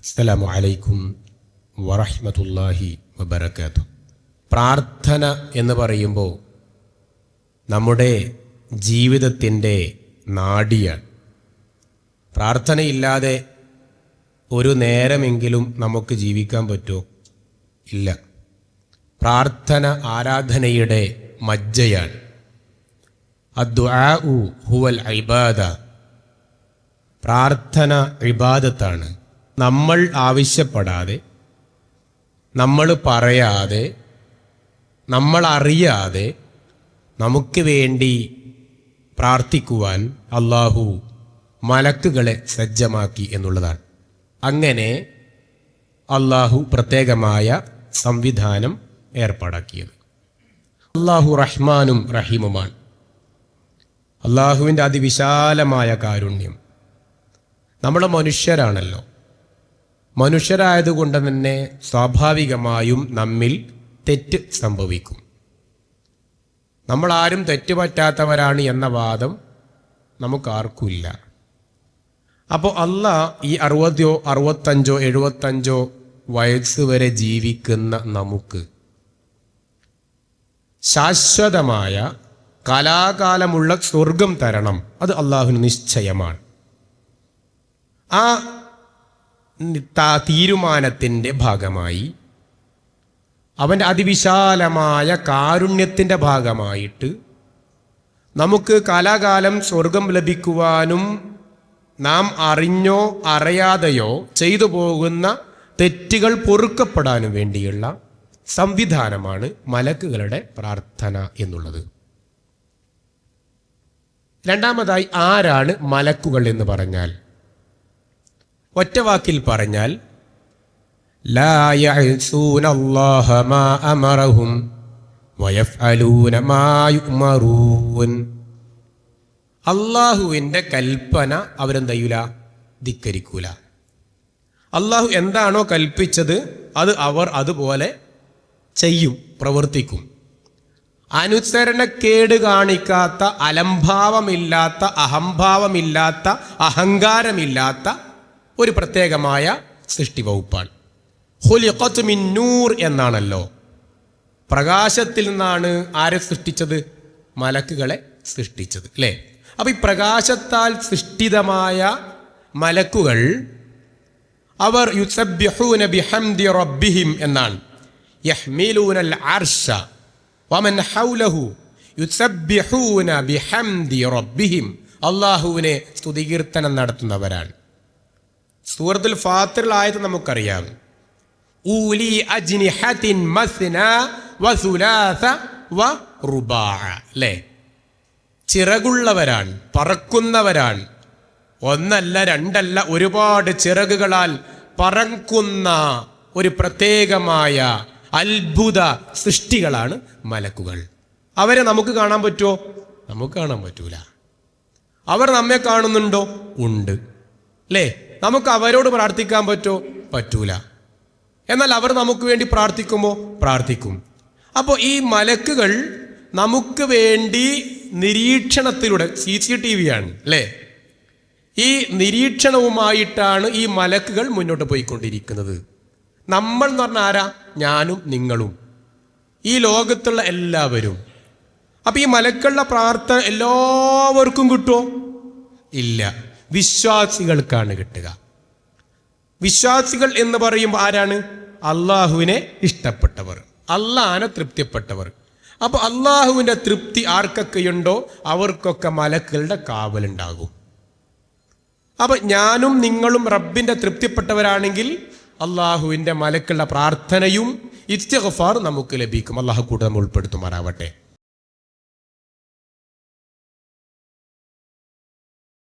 അസ്സലാമു അലൈക്കും വറഹ്മത്തുള്ളാഹി വബറകാതുഹു. പ്രാർത്ഥന എന്ന് പറയുമ്പോൾ നമ്മുടെ ജീവിതത്തിന്റെ നാടിയാണ്. പ്രാർത്ഥനയില്ലാതെ ഒരു നേരമെങ്കിലും നമുക്ക് ജീവിക്കാൻ പറ്റുമോ ഇല്ല. പ്രാർത്ഥന ആരാധനയുടെ മജ്ജയാണ്. അദ്ദുആഉ ഹുവൽ ഇബാദ. പ്രാർത്ഥന ഇബാദത്താണ്. നമ്മൾ ആവശ്യപ്പെടാതെ നമ്മൾ പറയാതെ നമ്മൾ അറിയാതെ നമുക്ക് വേണ്ടി പ്രാർത്ഥിക്കുവാൻ അള്ളാഹു മലക്കുകളെ സജ്ജമാക്കി എന്നുള്ളതാണ്. അങ്ങനെ അള്ളാഹു പ്രത്യേകമായ സംവിധാനം ഏർപ്പാടാക്കിയത്. അള്ളാഹു റഹ്മാനും റഹീമുമാണ്. അള്ളാഹുവിന്റെ അതിവിശാലമായ കാരുണ്യം. നമ്മൾ മനുഷ്യരാണല്ലോ. മനുഷ്യരായതുകൊണ്ട് തന്നെ സ്വാഭാവികമായും നമ്മിൽ തെറ്റ് സംഭവിക്കും. നമ്മൾ ആരും തെറ്റ് പറ്റാത്തവരാണ് എന്ന വാദം നമുക്കാർക്കുമില്ല. അപ്പോൾ അല്ല ഈ അറുപതോ അറുപത്തഞ്ചോ എഴുപത്തഞ്ചോ വയസ്സ് വരെ ജീവിക്കുന്ന നമുക്ക് ശാശ്വതമായ കലാകാലമുള്ള സ്വർഗം തരണം. അത് അള്ളാഹുവിന് നിശ്ചയമാണ്. ആ തീരുമാനത്തിന്റെ ഭാഗമായി അവന്റെ അതിവിശാലമായ കാരുണ്യത്തിന്റെ ഭാഗമായിട്ട് നമുക്ക് കാലാകാലം സ്വർഗം ലഭിക്കുവാനും നാം അറിഞ്ഞോ അറിയാതെയോ ചെയ്തു പോകുന്ന തെറ്റുകൾ പൊറുക്കപ്പെടാനും വേണ്ടിയുള്ള സംവിധാനമാണ് മലക്കുകളുടെ പ്രാർത്ഥന എന്നുള്ളത്. രണ്ടാമതായി ആരാണ് മലക്കുകൾ എന്ന് പറഞ്ഞാൽ ഒറ്റ വാക്കിൽ പറഞ്ഞാൽ അള്ളാഹുവിന്റെ കൽപ്പന അവരെന്ത് ചെയ്യൂല? ധിക്കരിക്കൂല. അള്ളാഹു എന്താണോ കൽപ്പിച്ചത് അത് അവർ അതുപോലെ ചെയ്യും പ്രവർത്തിക്കും. അനുസരണക്കേട് കാണിക്കാത്ത അലംഭാവമില്ലാത്ത അഹംഭാവമില്ലാത്ത അഹങ്കാരമില്ലാത്ത ഒരു പ്രത്യേകമായ സൃഷ്ടി വകുപ്പാണ് നൂർ എന്നാണല്ലോ. പ്രകാശത്തിൽ നിന്നാണ് ആരെ സൃഷ്ടിച്ചത്? മലക്കുകളെ സൃഷ്ടിച്ചത് അല്ലേ അപ്പൊ ഈ പ്രകാശത്താൽ സൃഷ്ടിതമായ മലക്കുകൾ അവർ യുസബ്യഹൂന ബിഹംദി റബ്ബിഹിം എന്നാണ്. യഹ്മിലൂനൽ അർശ വമൻ ഹൗലഹു യുസബ്യഹൂന ബിഹംദി റബ്ബിഹിം. അള്ളാഹുവിനെ സ്തുതികീർത്തനം നടത്തുന്നവരാണ്. സൂറത്തുൽ ഫാത്തിറിൽ ആയത് നമുക്കറിയാം. ഊലി അജ്നിഹത്തിൻ മസ്ന വസുലാസ വ റുബാ അല്ലേ? ചിറകുള്ളവരാണ് പറക്കുന്നവരാണ്. ഒന്നല്ല രണ്ടല്ല ഒരുപാട് ചിറകുകളാൽ പറക്കുന്ന ഒരു പ്രത്യേകമായ അത്ഭുത സൃഷ്ടികളാണ് മലക്കുകൾ. അവരെ നമുക്ക് കാണാൻ പറ്റുമോ നമുക്ക് കാണാൻ പറ്റൂല. അവർ നമ്മെ കാണുന്നുണ്ടോ? ഉണ്ട്. അല്ലേ? നമുക്ക് അവരോട് പ്രാർത്ഥിക്കാൻ പറ്റോ? പറ്റൂല. എന്നാൽ അവർ നമുക്ക് വേണ്ടി പ്രാർത്ഥിക്കുമോ? പ്രാർത്ഥിക്കും. അപ്പോൾ ഈ മലക്കുകൾ നമുക്ക് വേണ്ടി നിരീക്ഷണത്തിലൂടെ സി സി ടി വി ആണ് അല്ലേ? ഈ നിരീക്ഷണവുമായിട്ടാണ് ഈ മലക്കുകൾ മുന്നോട്ട് പോയിക്കൊണ്ടിരിക്കുന്നത്. നമ്മൾ എന്ന് പറഞ്ഞാൽ ആരാ? ഞാനും നിങ്ങളും. ഈ ലോകത്തുള്ള എല്ലാവരും. അപ്പൊ ഈ മലക്കളുടെ പ്രാർത്ഥന എല്ലാവർക്കും കിട്ടുമോ? ഇല്ല. വിശ്വാസികൾക്കാണ് കിട്ടുക. വിശ്വാസികൾ എന്ന് പറയുമ്പോൾ ആരാണ്? അള്ളാഹുവിനെ ഇഷ്ടപ്പെട്ടവർ. അള്ളാഹാനെ തൃപ്തിപ്പെട്ടവർ. അപ്പോൾ അള്ളാഹുവിന്റെ തൃപ്തി ആർക്കൊക്കെയുണ്ടോ അവർക്കൊക്കെ മലക്കുകളുടെ കാവലുണ്ടാകും അപ്പൊ ഞാനും നിങ്ങളും റബ്ബിന്റെ തൃപ്തിപ്പെട്ടവരാണെങ്കിൽ അള്ളാഹുവിന്റെ മലക്കുള്ള പ്രാർത്ഥനയും ഇസ്തിഗ്ഫാർ നമുക്ക് ലഭിക്കും. അള്ളാഹു കൂടെ നമ്മൾ ഉൾപ്പെടുത്തുമാറാവട്ടെ.